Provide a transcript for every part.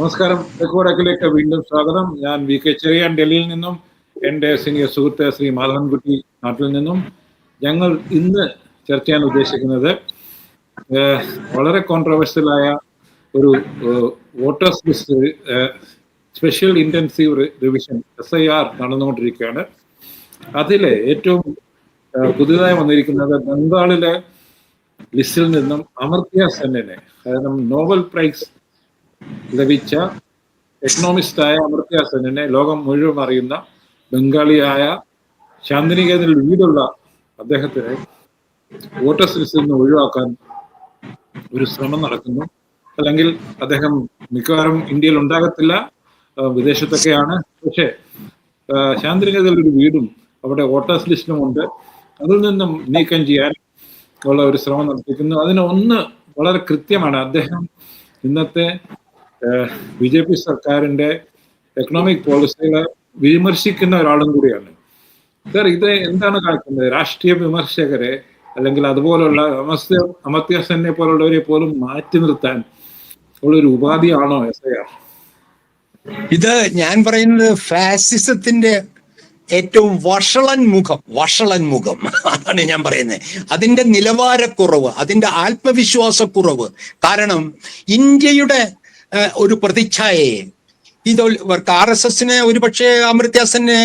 നമസ്കാരം. തെക്കുവടക്കിലേക്ക് വീണ്ടും സ്വാഗതം. ഞാൻ വി കെ ചെറിയാൻ ഡൽഹിയിൽ നിന്നും എന്റെ സീനിയർ സുഹൃത്ത് ശ്രീ മാധവൻകുട്ടി നാട്ടിൽ നിന്നും. ഞങ്ങൾ ഇന്ന് ചർച്ച ചെയ്യാൻ ഉദ്ദേശിക്കുന്നത് വളരെ കോൺട്രവേഴ്സ്യലായ ഒരു voters list special intensive revision S I R നടന്നുകൊണ്ടിരിക്കുകയാണ്. അതിലെ ഏറ്റവും പുതിയതായി വന്നിരിക്കുന്നത് ബംഗാളിലെ ലിസ്റ്റിൽ നിന്നും അമർത്യ സെന്നിനെ കാരണം നോബൽ പ്രൈസ് ലഭിച്ച എക്കണോമിസ്റ്റായ അമർത്യ സെനെ ലോകം മുഴുവൻ അറിയുന്ന ബംഗാളിയായ ശാന്തിനികേതനിൽ വീടുള്ള അദ്ദേഹത്തിനെ വോട്ടേഴ്സ് ലിസ്റ്റിൽ നിന്ന് ഒഴിവാക്കാൻ ഒരു ശ്രമം നടക്കുന്നു. അല്ലെങ്കിൽ അദ്ദേഹം മിക്കവാറും ഇന്ത്യയിൽ ഉണ്ടാകത്തില്ല വിദേശത്തൊക്കെയാണ്. പക്ഷേ ശാന്തിനികേതനിൽ ഒരു വീടും അവിടെ വോട്ടേഴ്സ് ലിസ്റ്റിലുമുണ്ട് അതിൽ നിന്നും നീക്കം ചെയ്യാൻ ഉള്ള ഒരു ശ്രമം നടത്തിക്കുന്നു അതിന് ഒന്ന് വളരെ കൃത്യമാണ്. അദ്ദേഹം ഇന്നത്തെ ബി ജെ പി സർക്കാരിന്റെ എക്കണോമിക് പോളിസികളെ വിമർശിക്കുന്ന ഒരാളും കൂടിയാണ്. സർ ഇത് എന്താണ് കാണിക്കുന്നത്? രാഷ്ട്രീയ വിമർശകരെ അല്ലെങ്കിൽ അതുപോലുള്ള അമസ്യ അമർത്യ സെന്നെ പോലുള്ളവരെ പോലും മാറ്റി നിർത്താൻ ഉള്ളൊരു ഉപാധിയാണോ എസ് ഐ ആർ? ഇത് ഞാൻ പറയുന്നത് ഫാസിസത്തിന്റെ ഏറ്റവും വഷളൻ മുഖം വഷളൻ മുഖം. അതാണ് ഞാൻ പറയുന്നത്. അതിന്റെ നിലവാരക്കുറവ് അതിന്റെ ആത്മവിശ്വാസക്കുറവ്. കാരണം ഇന്ത്യയുടെ ഒരു പ്രതിച്ഛായയെ ഇത് ഇവർക്ക് ആർ എസ് എസിനെ ഒരുപക്ഷെ അമൃത്യാസനെ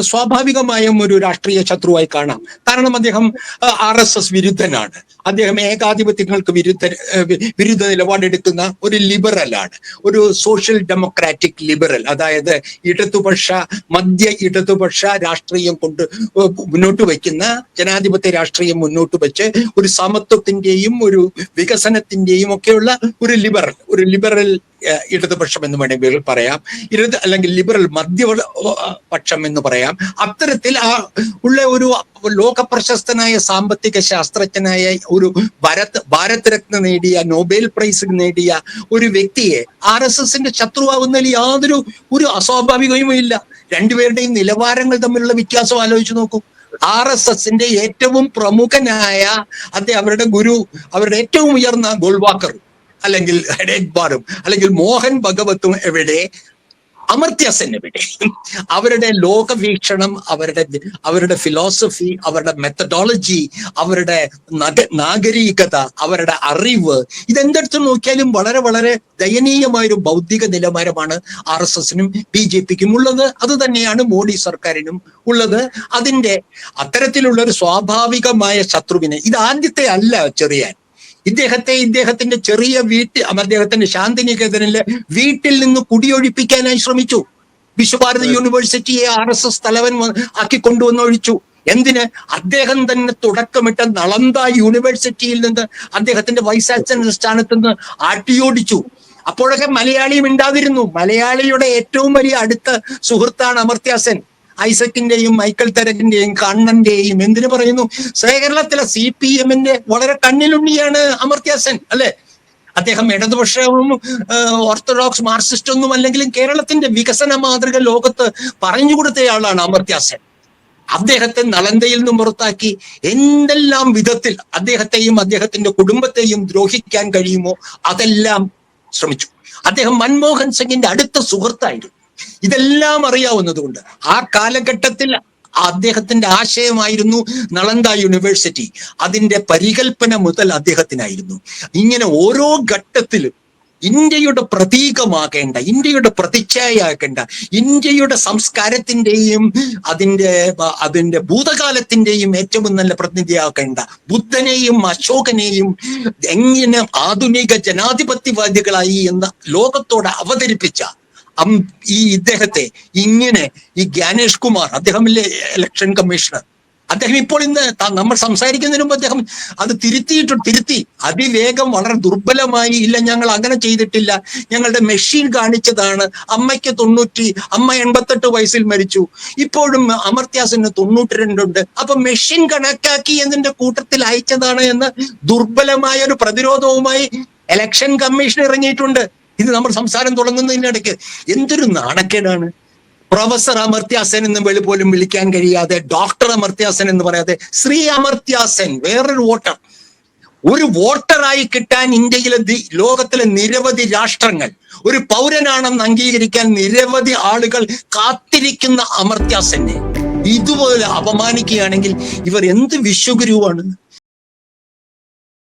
സ്വാഭാവികമായും ഒരു രാഷ്ട്രീയ ശത്രുവായി കാണാം. കാരണം അദ്ദേഹം ആർ എസ് എസ് വിരുദ്ധനാണ്. അദ്ദേഹം ഏകാധിപത്യങ്ങൾക്ക് വിരുദ്ധ വിരുദ്ധ നിലപാടെടുക്കുന്ന ഒരു ലിബറലാണ്. ഒരു സോഷ്യൽ ഡെമോക്രാറ്റിക് ലിബറൽ അതായത് ഇടതുപക്ഷ മധ്യ ഇടതുപക്ഷ രാഷ്ട്രീയം കൊണ്ട് മുന്നോട്ട് വയ്ക്കുന്ന ജനാധിപത്യ രാഷ്ട്രീയം മുന്നോട്ട് വെച്ച് ഒരു സമത്വത്തിന്റെയും ഒരു വികസനത്തിന്റെയും ഒക്കെയുള്ള ഒരു ലിബറൽ ഒരു ലിബറൽ ഇടതുപക്ഷം എന്ന് വേണമെങ്കിൽ പറയാം. ഇടത് അല്ലെങ്കിൽ ലിബറൽ മധ്യ പക്ഷം എന്ന് പറയാം. അത്തരത്തിൽ ആ ഉള്ള ഒരു ലോക പ്രശസ്തനായ സാമ്പത്തിക ശാസ്ത്രജ്ഞനായ ഒരു ഭാരത് ഭാരത് രത്ന നേടിയ നോബൽ പ്രൈസ് നേടിയ ഒരു വ്യക്തിയെ ആർ എസ് എസിന്റെ ശത്രുവാകുന്നതിൽ യാതൊരു ഒരു അസ്വാഭാവികവും ഇല്ല. രണ്ടുപേരുടെയും നിലവാരങ്ങൾ തമ്മിലുള്ള വ്യത്യാസം ആലോചിച്ച് നോക്കൂ. ആർ എസ് എസിന്റെ ഏറ്റവും പ്രമുഖനായ അദ്ദേഹം അവരുടെ ഗുരു അവരുടെ ഏറ്റവും ഉയർന്ന ഗോൾവാക്കറും അല്ലെങ്കിൽ ഹെഡേക്ബാറും അല്ലെങ്കിൽ മോഹൻ ഭഗവത്തും എവിടെ അമർത്യ സെൻ എവിടെ അവരുടെ ലോകവീക്ഷണം അവരുടെ അവരുടെ ഫിലോസഫി അവരുടെ മെത്തഡോളജി അവരുടെ നാഗരീകത നാഗരികത അവരുടെ അറിവ് ഇതെന്തെടുത്ത് നോക്കിയാലും വളരെ വളരെ ദയനീയമായൊരു ബൗദ്ധിക നിലവാരമാണ് ആർ എസ് എസിനും ബി ജെ പിക്കും ഉള്ളത്. അത് തന്നെയാണ് മോഡി സർക്കാരിനും ഉള്ളത്. അതിന്റെ അത്തരത്തിലുള്ള ഒരു സ്വാഭാവികമായ ശത്രുവിനെ ഇത് ആദ്യത്തെ അല്ല ചെറിയാൻ. ഇദ്ദേഹത്തെ ഇദ്ദേഹത്തിന്റെ ചെറിയ വീട്ടിൽ അദ്ദേഹത്തിന്റെ ശാന്തിനികേതനിലെ വീട്ടിൽ നിന്ന് കുടിയൊഴിപ്പിക്കാനായി ശ്രമിച്ചു. വിശ്വഭാരതി യൂണിവേഴ്സിറ്റിയെ ആർ എസ് എസ് തലവൻ ആക്കി കൊണ്ടുവന്ന് ഒഴിച്ചു. എന്തിന്? അദ്ദേഹം തന്നെ തുടക്കമിട്ട നളന്ത യൂണിവേഴ്സിറ്റിയിൽ നിന്ന് അദ്ദേഹത്തിന്റെ വൈസ് ചാൻസലർ സ്ഥാനത്ത് നിന്ന് ആട്ടിയോടിച്ചു. അപ്പോഴൊക്കെ മലയാളിയും ഉണ്ടാതിരുന്നു മലയാളിയുടെ ഏറ്റവും വലിയ അടുത്ത സുഹൃത്താണ് അമർത്യ സെൻ ഐസക്കിന്റെയും മൈക്കൽ തെരക്കിന്റെയും കണ്ണന്റെയും എന്തിനു പറയുന്നു? കേരളത്തിലെ സി പി എമ്മിന്റെ വളരെ കണ്ണിലുണ്ണിയാണ് അമർത്യാസൻ സെൻ അല്ലെ? അദ്ദേഹം ഇടതുപക്ഷവും ഓർത്തഡോക്സ് മാർക്സിസ്റ്റ് ഒന്നും അല്ലെങ്കിലും കേരളത്തിന്റെ വികസന മാതൃക ലോകത്ത് പറഞ്ഞു കൊടുത്തയാളാണ് അമർത്യാസൻ സെൻ അദ്ദേഹത്തെ നളന്തയിൽ നിന്നും പുറത്താക്കി എന്തെല്ലാം വിധത്തിൽ അദ്ദേഹത്തെയും അദ്ദേഹത്തിന്റെ കുടുംബത്തെയും ദ്രോഹിക്കാൻ കഴിയുമോ അതെല്ലാം ശ്രമിച്ചു. അദ്ദേഹം മൻമോഹൻ സിംഗിന്റെ അടുത്ത സുഹൃത്തായിരുന്നു. ഇതെല്ലാം അറിയാവുന്നതുകൊണ്ട് ആ കാലഘട്ടത്തിൽ അദ്ദേഹത്തിന്റെ ആശയമായിരുന്നു നളന്ദ യൂണിവേഴ്സിറ്റി. അതിന്റെ പരികൽപ്പന മുതൽ അദ്ദേഹത്തിനായിരുന്നു. ഇങ്ങനെ ഓരോ ഘട്ടത്തിലും ഇന്ത്യയുടെ പ്രതീകമാകേണ്ട ഇന്ത്യയുടെ പ്രതിച്ഛായയാക്കേണ്ട ഇന്ത്യയുടെ സംസ്കാരത്തിന്റെയും അതിന്റെ അതിന്റെ ഭൂതകാലത്തിന്റെയും ഏറ്റവും നല്ല പ്രതിനിധിയാക്കേണ്ട ബുദ്ധനെയും അശോകനെയും എങ്ങനെ ആധുനിക ജനാധിപത്യവാദികളായി എന്ന് ലോകത്തോട് അവതരിപ്പിച്ച ഈ ഇദ്ദേഹത്തെ ഇങ്ങനെ ഈ ജ്ഞാനേഷ് കുമാർ അദ്ദേഹമില്ലേ ഇലക്ഷൻ കമ്മീഷണർ അദ്ദേഹം ഇപ്പോൾ ഇന്ന് നമ്മൾ സംസാരിക്കുന്നതിന് മുമ്പ് അദ്ദേഹം അത് തിരുത്തിയിട്ട് തിരുത്തി. അതിവേഗം വളരെ ദുർബലമായി ഇല്ല ഞങ്ങൾ അങ്ങനെ ചെയ്തിട്ടില്ല. ഞങ്ങളുടെ മെഷീൻ കാണിച്ചതാണ്. അമ്മയ്ക്ക് തൊണ്ണൂറ്റി അമ്മ എൺപത്തെട്ട് വയസ്സിൽ മരിച്ചു. ഇപ്പോഴും അമർത്യാസിന് തൊണ്ണൂറ്റി രണ്ടുണ്ട് അപ്പൊ മെഷീൻ കണക്കാക്കി എന്നതിന്റെ കൂട്ടത്തിൽ അയച്ചതാണ് എന്ന് ദുർബലമായ ഒരു പ്രതിരോധവുമായി ഇലക്ഷൻ കമ്മീഷൻ ഇറങ്ങിയിട്ടുണ്ട്. ഇത് നമ്മൾ സംസാരം തുടങ്ങുന്നതിനിടയ്ക്ക് എന്തൊരു നാണക്കേടാണ്. പ്രൊഫസർ അമർത്യാസൻ എന്ന് വെളി പോലും വിളിക്കാൻ കഴിയാതെ ഡോക്ടർ അമർത്യാസൻ എന്ന് പറയാതെ ശ്രീ അമർത്യാസൻ വേറൊരു വോട്ടർ. ഒരു വോട്ടറായി കിട്ടാൻ ഇന്ത്യയിലെ ലോകത്തിലെ നിരവധി രാഷ്ട്രങ്ങൾ ഒരു പൗരനാണെന്ന് അംഗീകരിക്കാൻ നിരവധി ആളുകൾ കാത്തിരിക്കുന്ന അമർത്യാസനെ. ഇതുപോലെ അപമാനിക്കുകയാണെങ്കിൽ ഇവർ എന്ത് വിശ്വഗുരുവാണ്